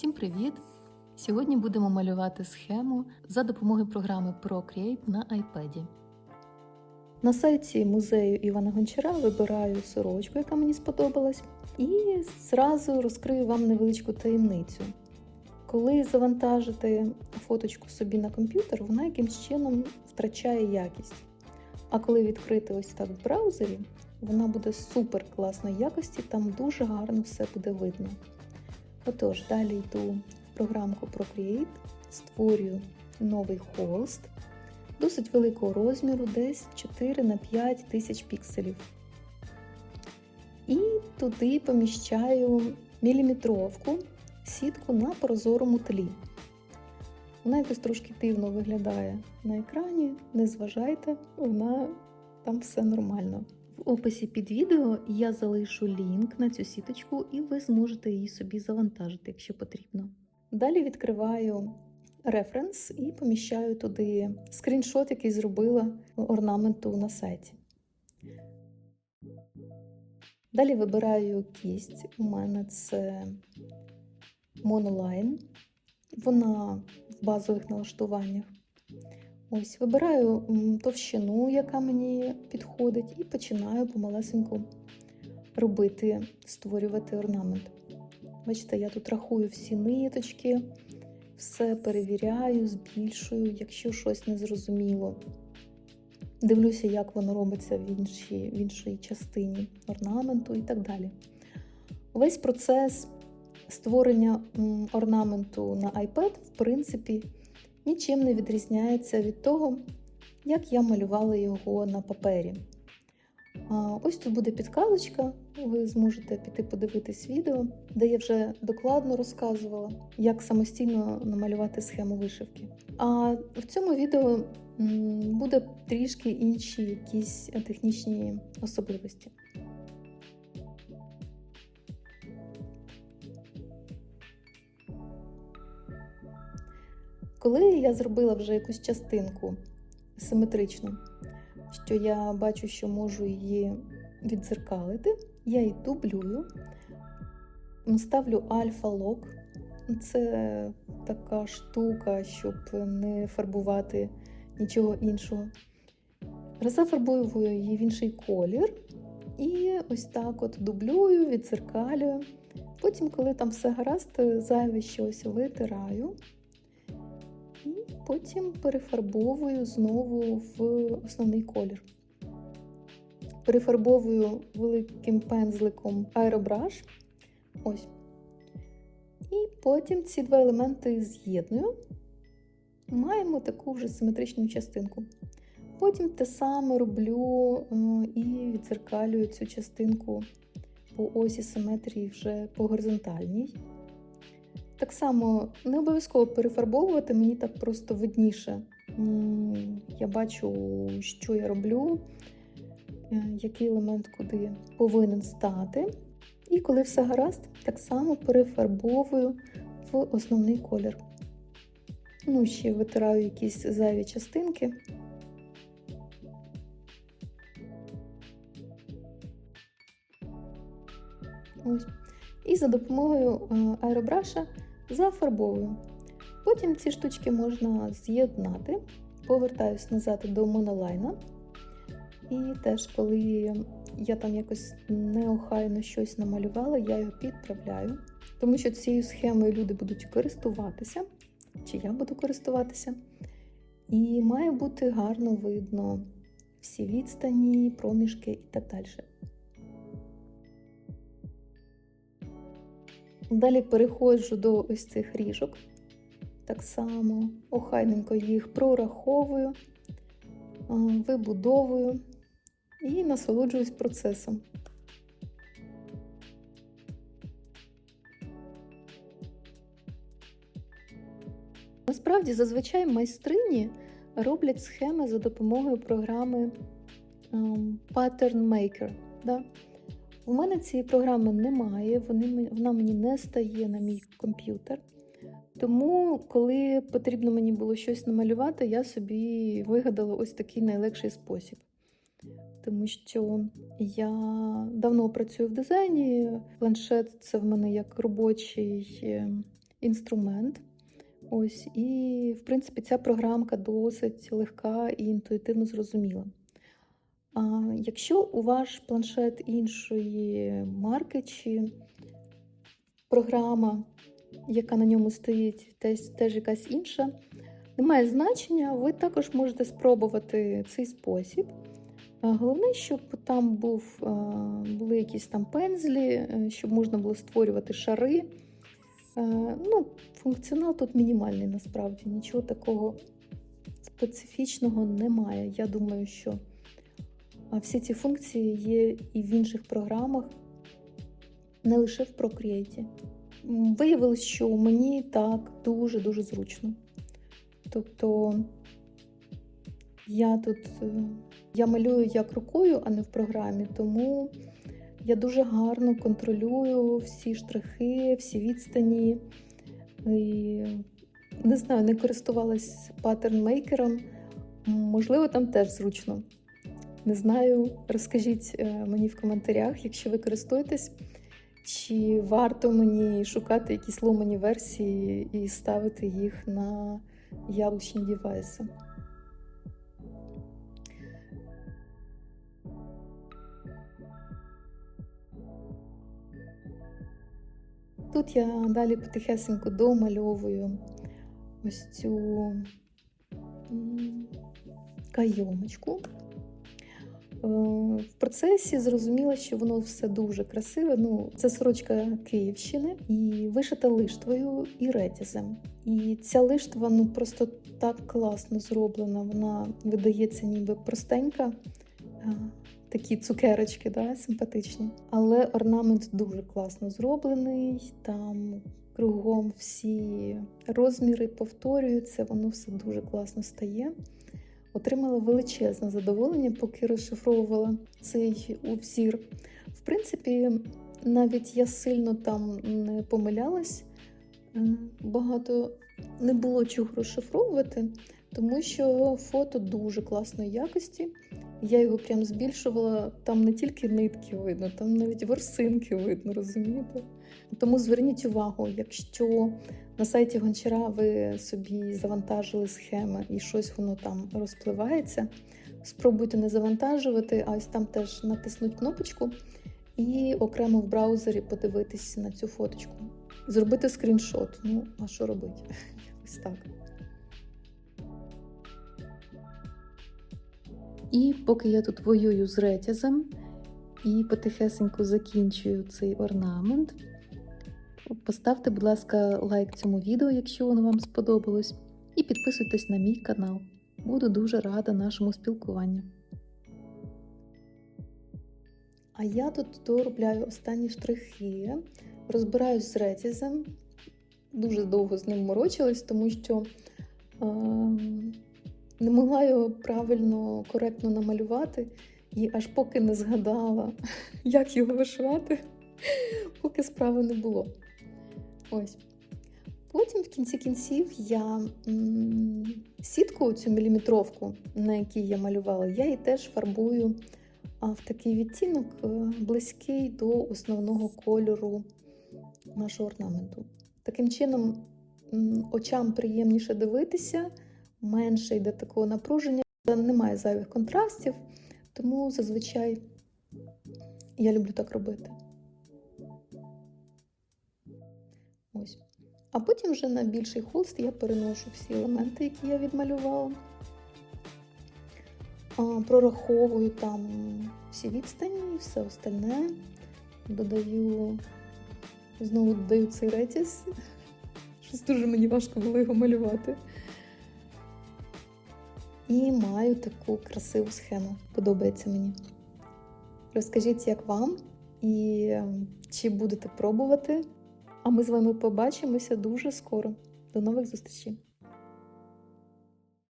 Всім привіт! Сьогодні будемо малювати схему за допомогою програми Procreate на iPad. На сайті музею Івана Гончара вибираю сорочку, яка мені сподобалась, і зразу розкрию вам невеличку таємницю. Коли завантажите фоточку собі на комп'ютер, вона якимсь чином втрачає якість. А коли відкрити ось так в браузері, вона буде супер класної якості, там дуже гарно все буде видно. Отож, далі йду в програмку Procreate, створюю новий холст досить великого розміру, десь 4 на 5 тисяч пікселів. І туди поміщаю міліметровку сітку на прозорому тлі. Вона якось трошки дивно виглядає на екрані, не зважайте, вона там все нормально. В описі під відео я залишу лінк на цю сіточку, і ви зможете її собі завантажити, якщо потрібно. Далі відкриваю референс і поміщаю туди скріншот, який зробила орнаменту на сайті. Далі вибираю кість. У мене це Monoline. Вона в базових налаштуваннях. Ось, вибираю товщину, яка мені підходить, і починаю помалесеньку робити, створювати орнамент. Бачите, я тут рахую всі ниточки, все перевіряю, збільшую, якщо щось не зрозуміло. Дивлюся, як воно робиться в іншій, в іншій частині орнаменту і так далі. Весь процес створення орнаменту на iPad, в принципі, нічим не відрізняється від того, як я малювала його на папері. Ось тут буде підказочка, ви зможете піти подивитись відео, де я вже докладно розказувала, як самостійно намалювати схему вишивки. А в цьому відео буде трішки інші якісь технічні особливості. Коли я зробила вже якусь частинку симетричну, що я бачу, що можу її відзеркалити, я її дублюю, ставлю альфа-лок. Це така штука, щоб не фарбувати нічого іншого. Розфарбовую її в інший колір. І ось так от дублюю, відзеркалюю. Потім, коли там все гаразд, зайве щось витираю. І потім перефарбовую знову в основний колір. Перефарбовую великим пензликом аеробраш. Ось. І потім ці два елементи з'єдную. Маємо таку вже симетричну частинку. Потім те саме роблю е, і відзеркалюю цю частинку по осі симетрії вже по горизонтальній. Так само не обов'язково перефарбовувати, мені так просто видніше. Я бачу, що я роблю, е, який елемент куди повинен стати. І коли все гаразд, так само перефарбовую в основний колір. Ну, ще витираю якісь зайві частинки. Ось. І за допомогою е, аеробраша зафарбовую. Потім ці штучки можна з'єднати, повертаюсь назад до монолайна. І теж, коли я там якось неохайно щось намалювала, я його підправляю. Тому що цією схемою люди будуть користуватися, чи я буду користуватися. І має бути гарно видно всі відстані, проміжки і так далі. Далі переходжу до ось цих ріжок. Так само охайненько їх прораховую, вибудовую і насолоджуюсь процесом. Насправді, зазвичай майстрині роблять схеми за допомогою програми um, Pattern Maker. Да? У мене цієї програми немає, вони, вона мені не стає на мій комп'ютер. Тому, коли потрібно мені було щось намалювати, я собі вигадала ось такий найлегший спосіб. Тому що я давно працюю в дизайні, планшет це в мене як робочий інструмент. Ось, і, в принципі, ця програмка досить легка і інтуїтивно зрозуміла. Якщо у ваш планшет іншої марки чи програма, яка на ньому стоїть, теж, теж якась інша, немає значення, ви також можете спробувати цей спосіб. Головне, щоб там був, були якісь там пензлі, е, щоб можна було створювати шари. Е, Ну, функціонал тут мінімальний насправді, нічого такого специфічного немає. Я думаю, що а, всі ці функції є і в інших програмах, не лише в Procreate. Виявилось, що мені так дуже-дуже зручно. Тобто я тут е, я малюю як рукою, а не в програмі, тому я дуже гарно контролюю всі штрихи, всі відстані. І, не знаю, не користувалась паттернмейкером. Можливо, там теж зручно. Не знаю, розкажіть е, мені в коментарях, якщо ви користуєтесь, чи варто мені шукати якісь ломані версії і ставити їх на яблучні девайси. Тут я далі потихесенько домальовую ось цю кайомочку. Е, В процесі зрозуміла, що воно все дуже красиве. Ну, це сорочка Київщини і вишита лиштвою і ретязем. І ця лиштва ну просто так класно зроблена. Вона видається ніби простенька. Е, Такі цукерочки, да, симпатичні. Але орнамент дуже класно зроблений. Там кругом всі розміри повторюються, воно все дуже класно стає. Отримала величезне задоволення, поки розшифровувала цей узір. В принципі, навіть я сильно там не помилялась, Е, багато не було чого розшифровувати, тому що фото дуже класної якості. Я його прям збільшувала, там не тільки нитки видно, там навіть ворсинки видно, розумієте? Тому зверніть увагу, якщо на сайті гончара ви собі завантажили схеми і щось воно там розпливається, спробуйте не завантажувати, а ось там теж натиснуть кнопочку і окремо в браузері подивитись на цю фоточку. Зробити скріншот. Ну, а що робити? Ось так. І поки я тут воюю з ретязем і потихесенько закінчую цей орнамент, поставте, будь ласка, лайк цьому відео, якщо воно вам сподобалось, і підписуйтесь на мій канал. Буду дуже рада нашому спілкуванню. А я тут доробляю останні штрихи, розбираюсь з ретязем. Дуже довго з ним морочилась, тому що е, не могла його правильно, коректно намалювати. І аж поки не згадала, як його вишивати, поки справи не було. Ось. Потім, в кінці кінців, я сітку, цю міліметровку, на якій я малювала, я її теж фарбую в такий відтінок е, близький до основного кольору нашого орнаменту. Таким чином, очам приємніше дивитися, менше йде такого напруження, немає зайвих контрастів, тому зазвичай я люблю так робити. Ось. А потім вже на більший холст я переношу всі елементи, які я відмалювала. Прораховую там всі відстані, все остальне. Додаю, знову додаю цей ретіс. Щось дуже мені важко було його малювати. І маю таку красиву схему. Подобається мені. Розкажіть, як вам і ем, чи будете пробувати. А ми з вами побачимося дуже скоро. До нових зустрічей!